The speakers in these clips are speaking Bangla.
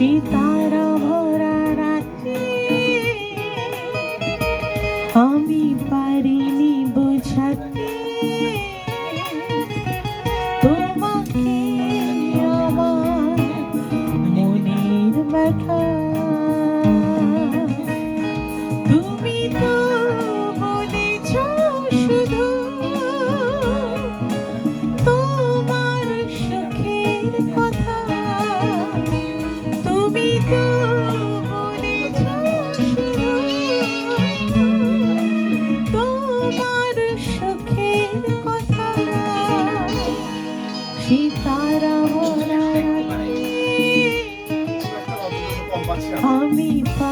সিতারা ভরা আমি পারিনি বোঝাতে। তোমাকে আমি পা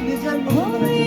বিচার করতে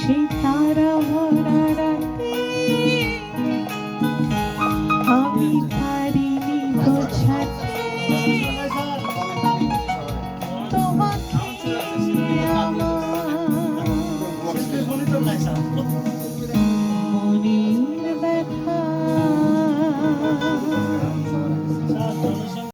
সেই